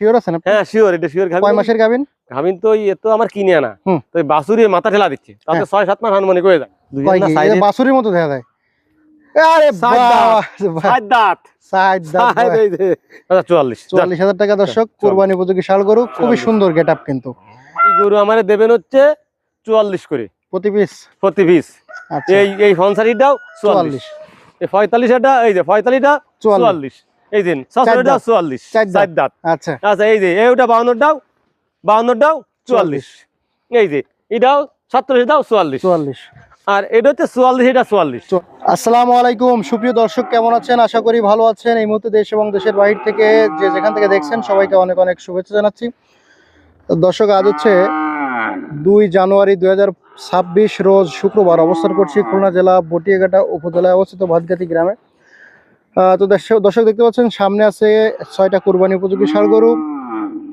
Sure আছেন হ্যাঁ sure এটা শিওর কয় মাসের গাবিন খাবিন তো এ তো আমার কিনে আনা। তো বাসুরি মাথা ঠেলা দিচ্ছে। তাতে। ছয় সাত মাস আনুমানিক হয়ে যায়। দুই কয় না কি? সাইডে এটা বাছুরির মতো দেখা যায়। আরে সাইড বাহ, সাত দাঁত। সাইড দাঁত সাইড বাহ। এই যে চুয়াল্লিশ। হাজার টাকা দর্শক কোরবানি উপযোগী শাল গরু খুবই সুন্দর গেট আপ কিন্তু। এই গরু আমারে দেবেন হচ্ছে চুয়াল্লিশ করে। প্রতি পিস প্রতি পিস আচ্ছা। এই এই ফনসারিটাও চুয়াল্লিশ। চুয়াল্লিশ। এই যে পঁয়তাল্লিশটা চুয়াল্লিশ। এই দিন ছশোটা চুয়াল্লিশ চার দাঁত। আচ্ছা। আচ্ছা এই যে এইটা বাউন্নটাও বাউন্নটাও চুয়াল্লিশ। এই যে এটাও সাতচল্লিশটাও চুয়াল্লিশ। চুয়াল্লিশ। আর এটা হচ্ছে চুয়াল্লিশ এটা চুয়াল্লিশ। আসসালামু আলাইকুম। সুপ্রিয় দর্শক কেমন আছেন? আশা করি ভালো আছেন। এই মুহূর্তে দেশ এবং দেশের বাইরে থেকে যে যেখান থেকে দেখছেন সবাইকে অনেক অনেক শুভেচ্ছা জানাচ্ছি। দর্শক আজ হচ্ছে দুই জানুয়ারি দুই ছাব্বিশ রোজ শুক্রবার অবস্থান করছি খুলনা জেলা বটিয়াঘাটা উপজেলায় অবস্থিত ভাতগাতি গ্রামে। তো দর্শক দেখতে পাচ্ছেন সামনে আছে ছয়টা কুরবানি উপযোগী ষাড় গরু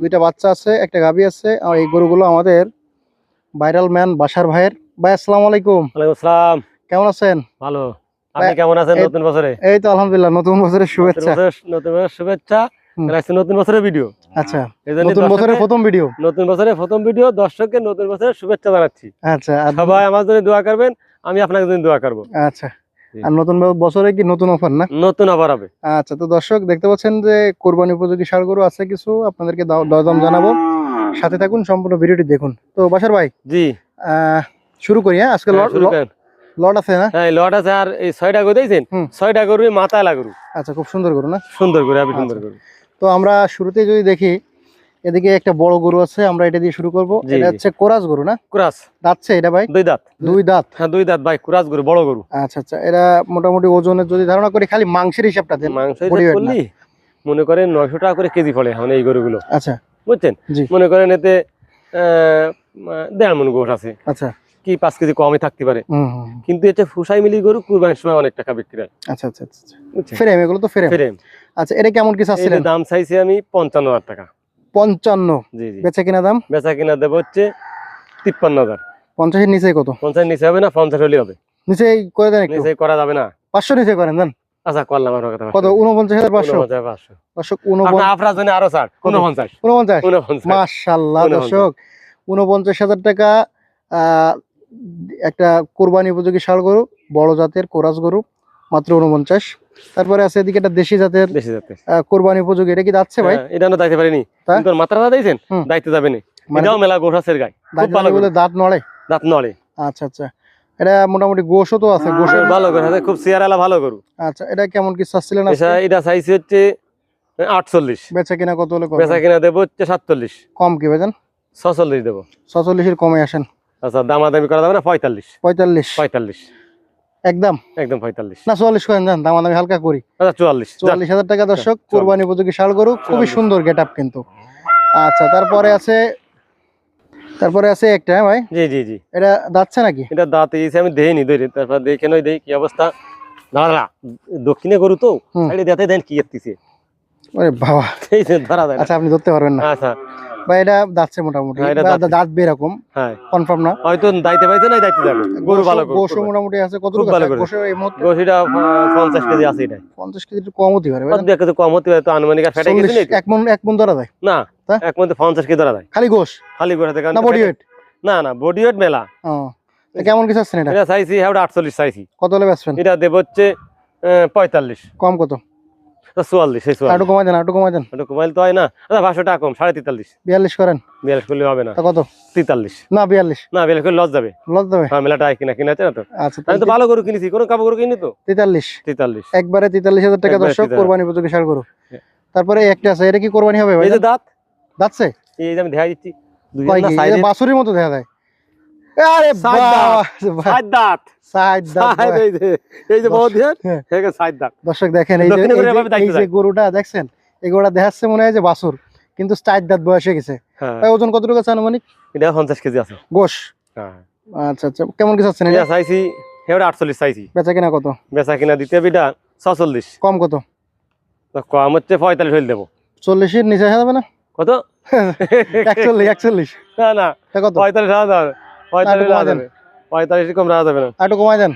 দুইটা বাচ্চা আছে একটা গাভী আছে আর এই গরুগুলো আমাদের ভাইরাল ম্যান বাসার ভাইয়ের। ভাই আসসালামু আলাইকুম। আসসালাম। কেমন আছেন? ভালো। আপনি কেমন আছেন এই- নতুন বছরে? এই তো আলহামদুলিল্লাহ নতুন বছরের শুভেচ্ছা নতুন বছরের শুভেচ্ছা। নতুন বছরের ভিডিও আচ্ছা এই নতুন বছরের প্রথম ভিডিও নতুন বছরের প্রথম ভিডিও দর্শককে নতুন বছরের শুভেচ্ছা জানাচ্ছি। আচ্ছা সবাই আমার জন্য দোয়া করবেন আমি আপনার জন্য দোয়া করব। আচ্ছা। আর নতুন বছরে কি নতুন অফার না? নতুন আবার হবে। আচ্ছা তো দর্শক দেখতে পাচ্ছেন যে কোরবানি উপযোগী সার গরু আছে কিছু আপনাদেরকে দরদাম জানাব। সাথে থাকুন সম্পূর্ণ ভিডিওটি দেখুন। তো বাসার ভাই জি। আহ, শুরু করি হ্যাঁ? আজকে হ্যাঁ, লট আছে না? হ্যাঁ লট আছে আর এই ছয়টা গরু দিয়েছেন। ছয়টা গরু মাথায় লাগরু আচ্ছা খুব সুন্দর গরু না? সুন্দর করে আমি আচ্ছা। সুন্দর গরু। তো আমরা শুরুতে যদি দেখি এদিকে একটা বড় গরু আছে আমরা এটা দিয়ে শুরু করব। এটা হচ্ছে কোরাস গরু না? কুরাস। দাঁতছে এটা ভাই? দুই দাঁত। দুই দাঁত। হ্যাঁ দুই দাঁত ভাই কুরাস গরু বড় গরু। আচ্ছা আচ্ছা এরা মোটামুটি ওজনের যদি ধারণা করি খালি মাংসের হিসাবটা দেন। করলি মনে করেন নয়শো টাকা করে কেজি ফলে মানে এই গরুগুলো। আচ্ছা। বুঝছেন? মনে করেন এতে আহ, দেড় মন গোশ আছে। আচ্ছা। কি পাঁচ কেজি কমই থাকতে পারে। কিন্তু এটা ফুসাই মিলি গরু কুরবানির সময় অনেক টাকা বিক্রি হয়। আচ্ছা আচ্ছা আচ্ছা আচ্ছা। ফ্রেম এগুলো তো ফ্রেম। ফ্রেম। আচ্ছা এটা কেমন কি চাচ্ছিলেন? দাম চাইছি আমি পঞ্চান্ন হাজার টাকা। পঞ্চান্ন। বেচা কিনা দাম? বেচা কিনা দেবো হচ্ছে তিপ্পান্ন হাজার। পঞ্চাশের নিচে কত? পঞ্চাশ নিচে হবে না পঞ্চাশ হলে হবে। নিচে করে দেন নিচে করা যাবে না। পাঁচশো নিচে করেন দেন। আচ্ছা করলাম আর কথা কত? উনপঞ্চাশ হাজার পাঁচশো? পাঁচশো। দর্শক আপনার জন্য আরও? উনপঞ্চাশ উনপঞ্চাশ উনপঞ্চাশ মাশাল্লাহ দর্শক উনপঞ্চাশ হাজার টাকা একটা কোরবানি উপযোগী ষাড় গরু বড় জাতের কোরাস গরু মাত্র উনপঞ্চাশ। তারপরে আছে এদিকে একটা দেশি জাতের যাতে আহ, কোরবানি উপযোগী। এটা কি যাচ্ছে ভাই? হ্যাঁ, এটা না দাইতে পারিনি। তা? কিন্তু মাত্রা দিয়েছেন? হুম। দায়িত্ব যাবে না। মানে এটাও মেলা গোঠাসের গায়ে। খুব দাঁত ভালো বলে দাঁত নড়ে? দাঁত নড়ে। আচ্ছা আচ্ছা। এটা মোটামুটি তো আছে গোশের ভালো গরু আছে, খুব চেয়ারালা ভালো গরু। আচ্ছা এটা কেমন কি চাচ্ছিলেন এটা এটা হচ্ছে আটচল্লিশ। বেচা কিনা কত হলে বেচা কিনা দেবো হচ্ছে সাতচল্লিশ। কম কি দেবো। কমে আসেন। আচ্ছা দামাদামি করা যাবে না একদম? একদম পঁয়তাল্লিশ। না চুয়াল্লিশ করেন যান দাম আমি হালকা করি। আচ্ছা চুয়াল্লিশ যাক, চুয়াল্লিশ হাজার টাকা দর্শক। কোরবানি উপযোগী শাল গরু খুবই সুন্দর গেট আপ কিন্তু। আচ্ছা তারপরে আছে তারপরে আছে একটা ভাই। জি জি জি। এটা যাচ্ছে নাকি? এটা দাঁত এসে আমি দেইনি ধরে তারপর দেখে নই দেই কি অবস্থা। দাঁড়া দক্ষিণে গরু তো সাইডে দাঁতে দেন কি ওরে বাবা। ধরা যায় আচ্ছা আপনি ধরতে পারবেন না। আচ্ছা। ভাই এটা যাচ্ছে মোটামুটি দাঁত বেরকম কনফার্ম না। হয়তো দাইতে পাইতে দাইতে যাবে। গরু ভালো গোশও মোটামুটি আছে কত ভালো গরু। এই মুহূর্তে গোসিটা পঞ্চাশ কেজি আছে এটা পঞ্চাশ কেজি একটু কম হতে পারে দেখ কম হতে পারে তো আনুমানিক ফেটে গেছে চল্লিশ, এক মন এক মন ধরা যায়। না এক মধ্যে পঞ্চাশ কেজি ধরা যায়। খালি গোশ? খালি গোড়া থেকে না বডি ওয়েট না না বডি ওয়েট মেলা। কেমন কি চাচ্ছেন এটা? এটা চাইছি হ্যাঁ ওটা আটচল্লিশ চাইছি কত হলে বেচবেন? এটা দেব হচ্ছে আহ, পঁয়তাল্লিশ। কম কত? তো চুয়াল্লিশ সেই একটু চুয়াল্লিশ কমাই দেন একটু কমাই দেন। ওটা মোবাইল তো হয় না। আচ্ছা পাঁচশো টাকা কম সাড়ে তেতাল্লিশ। বিয়াল্লিশ করেন। বিয়াল্লিশ করলে হবে না। কত? তেতাল্লিশ। না বিয়াল্লিশ। না বিয়াল্লিশ করলে লস যাবে। লস দেবে হ্যাঁ মেলাটা কিনা কিনা আছে না তো? আচ্ছা আমি তো ভালো গরু কিনেছি কোনো কাপড় গরু কিনি তো? তেতাল্লিশ। তেতাল্লিশ। একবারে তেতাল্লিশ হাজার টাকা একবারে দর্শক 43,000 কোরবানি উপযোগী সার গরু। হ্যাঁ। তারপরে একটা আছে এটা কি কোরবানি হবে এই যে দাঁত? যাচ্ছে এই যে আমি দেখা দিচ্ছি। বাসুরির মতো দেখা যায়। আরে সাইড দাঁত। সাইড দাঁত। এই যে বহুত হ্যাঁ। ঠিক আছে সাইড দাঁত দর্শক দেখেন এই যে এই যে-। গরুটা দেখছেন? এই গরুটা দেখাচ্ছে মনে হয় যে বাসুর কিন্তু চার দাঁত বয়সে গেছে। হ্যাঁ। ওজন কতটুকু আছে আনুমানিক? এটা পঞ্চাশ কেজি আছে। গোশ। হ্যাঁ। আচ্ছা আচ্ছা কেমন কি চাচ্ছেন এটা চাইছি এবার আটচল্লিশ চাইছি বেচা কিনা কত? বেচা কিনা দিতে এটা ছচল্লিশ। কম কত? কম হচ্ছে পঁয়তাল্লিশ হইলে দেবো। চল্লিশের নিচে আসা যাবে না? কত? একচল্লিশ একচল্লিশ। না না কত? পঁয়তাল্লিশ হাজার। পঁয়তাল্লিশ কমাই দেন। পঁয়তাল্লিশ কম রাখা যাবে না। একটু কমাই দেন।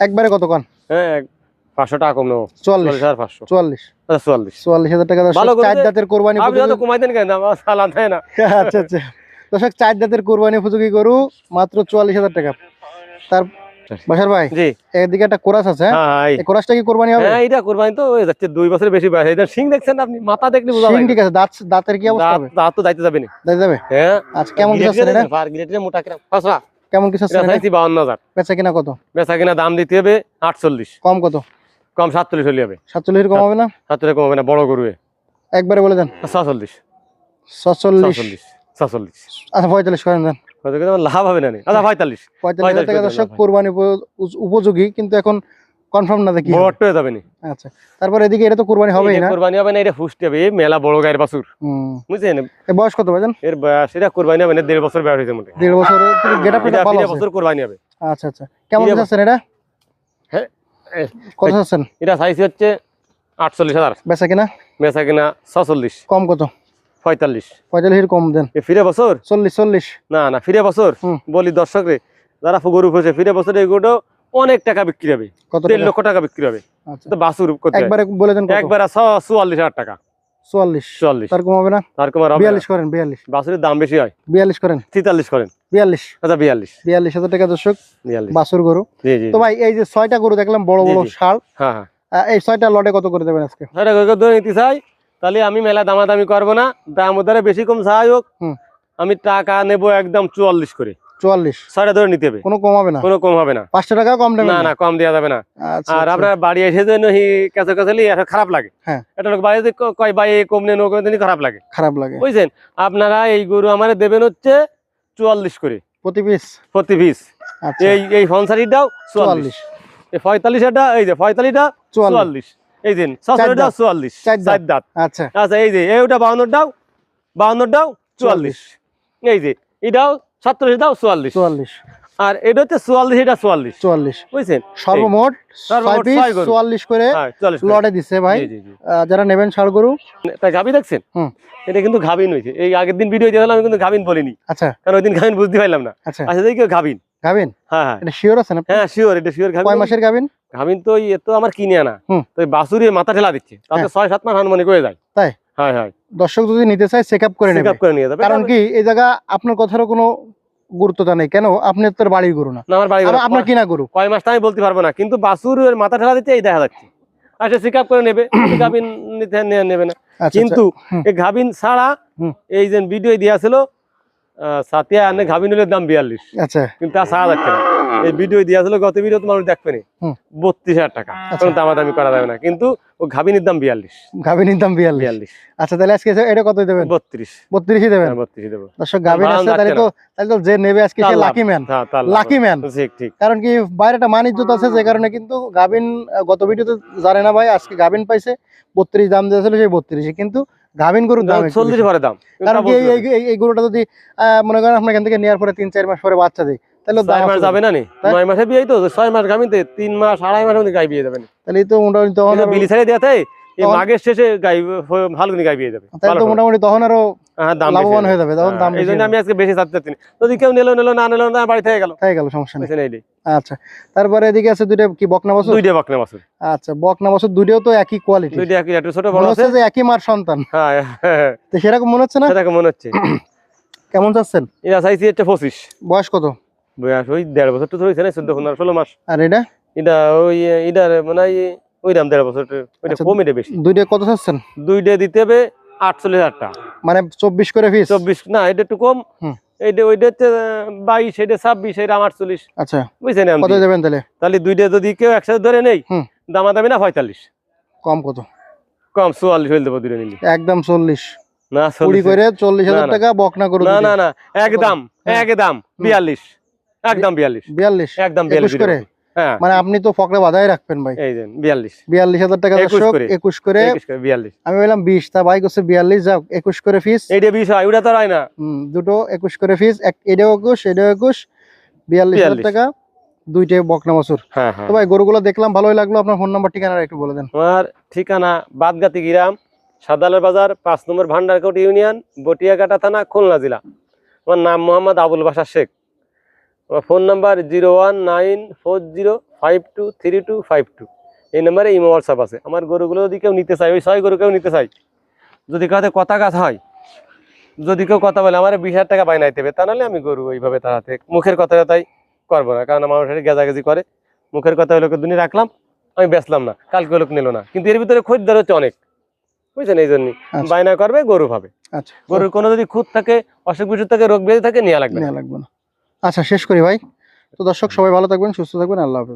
একবারে কত কন? হ্যাঁ পাঁচশো টাকা কম নেব। চুয়াল্লিশ হাজার পাঁচশো। চুয়াল্লিশ আচ্ছা চুয়াল্লিশ চুয়াল্লিশ হাজার টাকা চার। দাঁতের কোরবানি কমাই দেন কেন? সালান দেয় না। আচ্ছা আচ্ছা। দর্শক চার দাঁতের কোরবানি উপযোগী গরু মাত্র চুয়াল্লিশ হাজার টাকা। তার বাসার ভাই জি। এদিকে একটা কোরাস আছে হ্যাঁ? হ্যাঁ এই- এই কোরাসটা কি কোরবানি হবে? হ্যাঁ এটা কোরবানি তো হয়ে যাচ্ছে দুই বছরের বেশি বয়স। এটা সিং দেখছেন আপনি? মাথা দেখলে বোঝা শিং যায় ঠিক আছে দাঁত দাঁতের কি অবস্থা হবে? দাঁত তো দাইতে যাবে না। দেখা যাবে? হ্যাঁ। আচ্ছা কেমন কিছু আছে এটা ফার গিলেটে মোটা কিরাম পাঁচশো কেমন কিছু আছে এটা চাইছি বাউন্ন হাজার। বেচা কিনা কত? বেচা কিনা দাম দিতে হবে আটচল্লিশ। কম কত? কম সাতচল্লিশ হলে হবে। সাতচল্লিশ কম হবে না? সাতচল্লিশ কম হবে না বড় গরু একবারে বলে দেন। সাতচল্লিশ সাতচল্লিশ সাতচল্লিশ সাতচল্লিশ আচ্ছা পঁয়তাল্লিশ করেন দেন। লাভ হবে না আচ্ছা পঁয়তাল্লিশ। পঁয়তাল্লিশ টাকা দর্শক কোরবানি উপযোগী কিন্তু এখন কনফার্ম না দেখি। বড় হয়ে যাবে আচ্ছা তারপর এদিকে এটা তো কোরবানি হবেই না। কোরবানি হবে না এটা ফুসতে হবে। মেলা বড় গায়ের বাছুর বুঝছেন? এ বয়স কত ভাইজান? এর বয়স এটা কোরবানি হবে না দেড় বছর বয়স হয়েছে মোটে। দেড় বছরের গেট এটা ভালো বছর কোরবানি হবে। আচ্ছা আচ্ছা। কেমন এটা? হ্যাঁ, কত এটা সাইজ হচ্ছে আটচল্লিশ হাজার। বেচা কিনা? বেচা কিনা ছচল্লিশ। কম কত? পঁয়তাল্লিশ। পঁয়তাল্লিশ কম দেন। এ ফিরে বছর? চল্লিশ চল্লিশ। না না ফিরে বছর? বলি দর্শক রে যারা গরু ফিরে বছর এগুলো অনেক টাকা বিক্রি হবে। দেড় লক্ষ টাকা বিক্রি হবে। আচ্ছা। তো বাছুর একবারে বলে দেন কত? একবার চুয়াল্লিশ হাজার টাকা। চুয়াল্লিশ। চুয়াল্লিশ। তার কম হবে না? তার কমার হবে বিয়াল্লিশ করেন বিয়াল্লিশ। বাছুরের দাম বেশি হয়। বিয়াল্লিশ করেন? তেতাল্লিশ করেন। বিয়াল্লিশ। আচ্ছা বিয়াল্লিশ। বিয়াল্লিশ হাজার টাকা দর্শক। বাছুর গরু। জি জি তো ভাই এই যে ছয়টা গরু দেখলাম বড় বড়। ষাঁড়। হ্যাঁ হ্যাঁ। এই ছয়টা লটে কত করে দেবেন আজকে? ধরে নিতে চাই তাহলে আমি মেলা দামাদামি করব না দাম ওধারে বেশি কম চাই হোক আমি টাকা নেব একদম চুয়াল্লিশ করে। চুয়াল্লিশ? ছয়টা ধরে নিতে হবে। কোনো কম হবে না? কোনো কম হবে না। পাঁচশো টাকা কম না না? কম দেওয়া যাবে না। আচ্ছা আর আচ্ছা। আপনার বাড়ি এসে যেন কাছে কাছে খারাপ লাগে। হ্যাঁ। লোক বাড়িতে কয় বাই কম নেন খারাপ লাগে। খারাপ লাগে। বুঝছেন? আপনারা এই গরু আমার দেবেন হচ্ছে চুয়াল্লিশ করে। প্রতি পিস? প্রতি পিস। আচ্ছা। এই এই ফনসারিটাও চুয়াল্লিশ। এই পঁয়তাল্লিশটা এই যে পঁয়তাল্লিশটা চুয়াল্লিশ। এই দিন ছশোটাও চুয়াল্লিশ চার দাঁত। আচ্ছা। আচ্ছা এই যে এইটা বাউন্নটাও বাউন্নটাও চুয়াল্লিশ। এই যে এটাও সত্তরিশ দাও চুয়াল্লিশ। চুয়াল্লিশ। আর এটা হচ্ছে চুয়াল্লিশ এটা চুয়াল্লিশ। চুয়াল্লিশ। বুঝছেন? সর্বমোট। চুয়াল্লিশ করে হ্যাঁ লটে দিচ্ছে ভাই। যারা নেবেন ষাড় গরু। তাই গাভি দেখছেন। এটা কিন্তু গাভিন হয়েছে। এই আগের দিন ভিডিও দিয়ে আমি কিন্তু গাভিন বলিনি। আচ্ছা। কারণ ওই দিন গাভিন বুঝতে পারলাম না। আচ্ছা। আচ্ছা দেখি গাভিন গাবিন? হ্যাঁ হ্যাঁ। এটা শিওর আছেন আপনি? হ্যাঁ শিওর এটা শিওর কয় মাসের গাবিন? তো তো আমার কিনে আনা। তো বাসুরি মাথা ঠেলা দিচ্ছে। তাতে হ্যাঁ। ছয় সাত মাস হানমনি করে যায়। তাই? হ্যাঁ হ্যাঁ। দর্শক যদি নিতে চায় চেক আপ করে নেবে। আপ করে নিয়ে যাবে। কারণ কি এই জায়গা আপনার কথারও কোনো গুরুত্বতা নেই। কেন? আপনি তোর বাড়ির গরু না। না, আমার বাড়ি আবার আপনার কিনা গরু। কয় মাস আমি বলতে পারব না। কিন্তু বাসুর মাথা ঠেলা দিচ্ছে এই দেখা যাচ্ছে। আচ্ছা চেক আপ করে নেবে। গাভিন নিতে নেবে না। আচ্ছা কিন্তু এই গাভিন ছাড়া এই যে ভিডিও দিয়েছিল সাতিয়া আনে গাভিন দাম বিয়াল্লিশ। আচ্ছা। কিন্তু তা ছাড়া যাচ্ছে না। এই ভিডিও দিয়েছিল গত ভিডিও তো মানুষ দেখবে না। হুম। বত্রিশ হাজার টাকা। আচ্ছা। কোনো দামাদামি করা যাবে না। কিন্তু ও গাভিনের দাম বিয়াল্লিশ। গাভিনীর দাম বিয়াল্লিশ। আচ্ছা তাহলে আজকে এটা কত দেবেন? বত্রিশ। বত্রিশই দেবেন? হ্যাঁ, বত্রিশ দেবো। দর্শক আছে তাহলে তো তাহলে তো যে নেবে আজকে সে লাকি ম্যান লাকি। ম্যান ঠিক ঠিক। কারণ কি বাইরে একটা মান ইজ্জত আছে যে কারণে কিন্তু গাভিন আহ, গত ভিডিওতে জানে না ভাই আজকে গাভিন পাইছে বত্রিশ দাম দিয়েছিল সেই বত্রিশে। কিন্তু গাভিন গরুর দাম চল্লিশ ভরে দাম। কারণ এই- গরুটা যদি আহ, মনে করেন আপনার এখান থেকে নেওয়ার পরে তিন চার মাস পরে বাচ্চা দেয় তাহলে ছয় মাস যাবে না নি? তাই? নয় মাসে বিয়ে তো ছয় মাস তিন মাস আড়াই মাসের মধ্যে গাই বিয়ে যাবে তাহলে তো মোটামুটি তখন আরো- বিলি ছেড়ে দেওয়াতে এই মাঘের শেষে গাই ভালো গাই বিয়ে যাবে তাহলে তো মোটামুটি তখন আরও লাভবান হয়ে যাবে। তখন হ্যাঁ, দাম এই জন্য আমি আজকে বেশি চাচ্ছি যদি কেউ নিলো নিলো না নিলো না বাড়ি থেকে গেল। হয়ে গেল সমস্যা নেই। আচ্ছা তারপরে এদিকে আছে দুইটা কি বকনা বছর? দুইটা বাকনা বাছুর। আচ্ছা বকনা বছর দুইটাও তো একই কোয়ালিটি দুইটা একই একটু ছোট বড় আছে। যে একই মার সন্তান। হ্যাঁ হ্যাঁ, তো সেরকম মনে হচ্ছে না? মনে হচ্ছে। কেমন চাচ্ছেন? এটা চাইছি হচ্ছে পঁচিশ। বয়স কত? বয়স ওই দেড় বছর তো না মাস। আর এটা? এটা ওই মানে ওই দাম দেড় বছর ওইটা আচ্ছা, কম এটা বেশি। দুইটা কত চাচ্ছেন? দুইটা দিতে হবে আটচল্লিশ হাজার টাকা। মানে চব্বিশ করে পিস চব্বিশ না এটা একটু কম। এইটা ওইটা হচ্ছে বাইশ এটা ছাব্বিশ এটা আটচল্লিশ আচ্ছা। বুঝছেন কত দেবেন তাহলে? তাহলে দুইটা যদি কেউ একসাথে ধরে নেই হুম। দামাদামি না পঁয়তাল্লিশ। কম কত? কম চুয়াল্লিশ হয়ে দেবো দুটো নিলে একদম চল্লিশ। না কুড়ি করে চল্লিশ হাজার। টাকা বকনা করে না না না একদম। একদম বিয়াল্লিশ। একদম বিয়াল্লিশ। বিয়াল্লিশ। একদম বিয়াল্লিশ করে? মানে আপনি তো ফকরে বাধাই রাখবেন ভাই। বিয়াল্লিশ। বিয়াল্লিশ হাজার টাকা দর্শক করে। একুশ করে। বিয়াল্লিশ। আমি বললাম বিশ তা ভাই করছে বিয়াল্লিশ যাও একুশ করে ফিস। এইটা বিশ হয় ওটা তো হয় না। দুটো একুশ করে ফিস এটাও একুশ এটাও একুশ বিয়াল্লিশ হাজার টাকা দুইটাই বকনা বছর হ্যাঁ হ্যাঁ। তো ভাই গরুগুলো দেখলাম ভালোই লাগল আপনার ফোন নাম্বার ঠিকানা একটু বলে দেন। আমার ঠিকানা বাদগাতি গ্রাম সাদালের বাজার পাঁচ নম্বর ভান্ডারকোট ইউনিয়ন বটিয়াকাটা থানা খুলনা জেলা। আমার নাম মোহাম্মদ আবুল বাসা Sheikh. Phone number zero one nine four zero five two three two five two. এই নাম্বারে ইমো হোয়াটসঅ্যাপ আছে। আমার গরুগুলো যদি কেউ নিতে চায় ওই ছয় গরু কেউ নিতে চাই যদি কাউতে কথা কাজ হয় যদি কেউ কথা বলে আমার বিশ হাজার টাকা বাইনাইতে হবে তা নাহলে আমি গরু ওইভাবে তাড়াতে মুখের কথা তাই করব না। কারণ আমার সাথে গেজাগেজি করে। মুখের কথা লোকের দুনি রাখলাম আমি বেচলাম না কালকে লোক নিল না। কিন্তু এর ভিতরে খরিদ্দার হচ্ছে অনেক। বুঝছেন? এই জন্যই। আচ্ছা। বায়না করবে গরু পাবে আচ্ছা। গরুর কোনো যদি খুঁত থাকে অসুখ বিসুখ থাকে রোগ ব্যাধি থাকে নেওয়া লাগবে না। নেওয়া লাগবে না। আচ্ছা শেষ করি ভাই। তো দর্শক সবাই ভালো থাকবেন সুস্থ থাকবেন আল্লাহ হাফেজ।